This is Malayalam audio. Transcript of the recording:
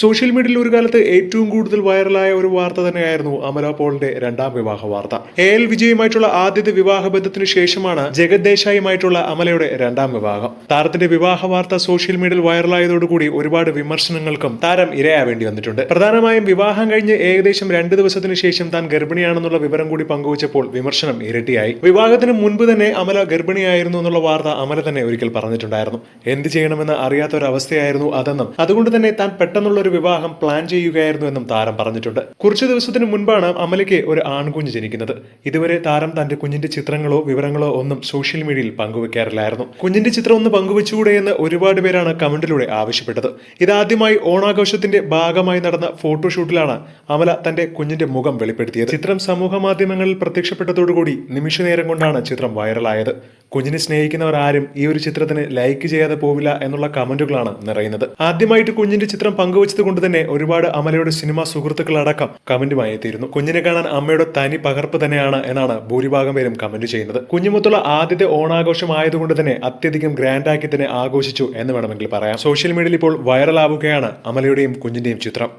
സോഷ്യൽ മീഡിയയിൽ ഒരു കാലത്ത് ഏറ്റവും കൂടുതൽ വൈറലായ ഒരു വാർത്ത തന്നെയായിരുന്നു അമല പോളിന്റെ രണ്ടാം വിവാഹ വാർത്ത. എ എൽ വിജയുമായിട്ടുള്ള ആദ്യത്തെ വിവാഹ ബന്ധത്തിന് ശേഷമാണ് ജഗത് ദേശായിയുമായിട്ടുള്ള അമലയുടെ രണ്ടാം വിവാഹം. താരത്തിന്റെ വിവാഹ വാർത്ത സോഷ്യൽ മീഡിയയിൽ വൈറലായതോടുകൂടി ഒരുപാട് വിമർശനങ്ങൾക്കും താരം ഇരയാവേണ്ടി വന്നിട്ടുണ്ട്. പ്രധാനമായും വിവാഹം കഴിഞ്ഞ് ഏകദേശം രണ്ട് ദിവസത്തിന് ശേഷം താൻ ഗർഭിണിയാണെന്നുള്ള വിവരം കൂടി പങ്കുവച്ചപ്പോൾ വിമർശനം ഇരട്ടിയായി. വിവാഹത്തിന് മുൻപ് തന്നെ അമല ഗർഭിണിയായിരുന്നു എന്നുള്ള വാർത്ത അമല തന്നെ ഒരിക്കൽ പറഞ്ഞിട്ടുണ്ടായിരുന്നു. എന്ത് ചെയ്യണമെന്ന് അറിയാത്ത ഒരു അവസ്ഥയായിരുന്നു അതെന്നും അതുകൊണ്ട് തന്നെ താൻ പെട്ടെന്നുള്ള ഒരു വിവാഹം പ്ലാൻ ചെയ്യുകയായിരുന്നു എന്നും താരം പറഞ്ഞിട്ടുണ്ട്. കുറച്ചു ദിവസത്തിന് മുൻപാണ് അമലയ്ക്ക് ഒരു ആൺകുഞ്ഞ് ജനിക്കുന്നത്. ഇതുവരെ താരം തന്റെ കുഞ്ഞിന്റെ ചിത്രങ്ങളോ വിവരങ്ങളോ ഒന്നും സോഷ്യൽ മീഡിയയിൽ പങ്കുവെക്കാറില്ലായിരുന്നു. കുഞ്ഞിന്റെ ചിത്രം ഒന്ന് പങ്കുവെച്ചുകൂടെ എന്ന് ഒരുപാട് പേരാണ് കമന്റിലൂടെ ആവശ്യപ്പെട്ടത്. ഇതാദ്യമായി ഓണാഘോഷത്തിന്റെ ഭാഗമായി നടന്ന ഫോട്ടോഷൂട്ടിലാണ് അമല തന്റെ കുഞ്ഞിന്റെ മുഖം വെളിപ്പെടുത്തിയത്. ചിത്രം സമൂഹ മാധ്യമങ്ങളിൽ പ്രത്യക്ഷപ്പെട്ടതോടുകൂടി നിമിഷ നേരം കൊണ്ടാണ് ചിത്രം വൈറലായത് കുഞ്ഞിനെ സ്നേഹിക്കുന്നവർ ആരും ഈ ഒരു ചിത്രത്തിന് ലൈക്ക് ചെയ്യാതെ പോവില്ല എന്നുള്ള കമന്റുകളാണ് നിറയുന്നത്. ആദ്യമായിട്ട് കുഞ്ഞിന്റെ ചിത്രം പങ്കുവച്ചത് കൊണ്ട് തന്നെ ഒരുപാട് അമലയുടെ സിനിമാ സുഹൃത്തുക്കളടക്കം കമന്റുമായി എത്തിയിരുന്നു. കുഞ്ഞിനെ കാണാൻ അമ്മയുടെ തനി പകർപ്പ് തന്നെയാണ് എന്നാണ് ഭൂരിഭാഗം പേരും കമന്റ് ചെയ്യുന്നത്. കുഞ്ഞുമൊത്തുള്ള ആദ്യത്തെ ഓണാഘോഷം ആയതുകൊണ്ട് തന്നെ അത്യധികം ഗ്രാൻഡാക്കി തന്നെ ആഘോഷിച്ചു എന്ന് വേണമെങ്കിൽ പറയാം. സോഷ്യൽ മീഡിയയിൽ ഇപ്പോൾ വൈറലാവുകയാണ് അമലയുടെയും കുഞ്ഞിന്റെയും ചിത്രം.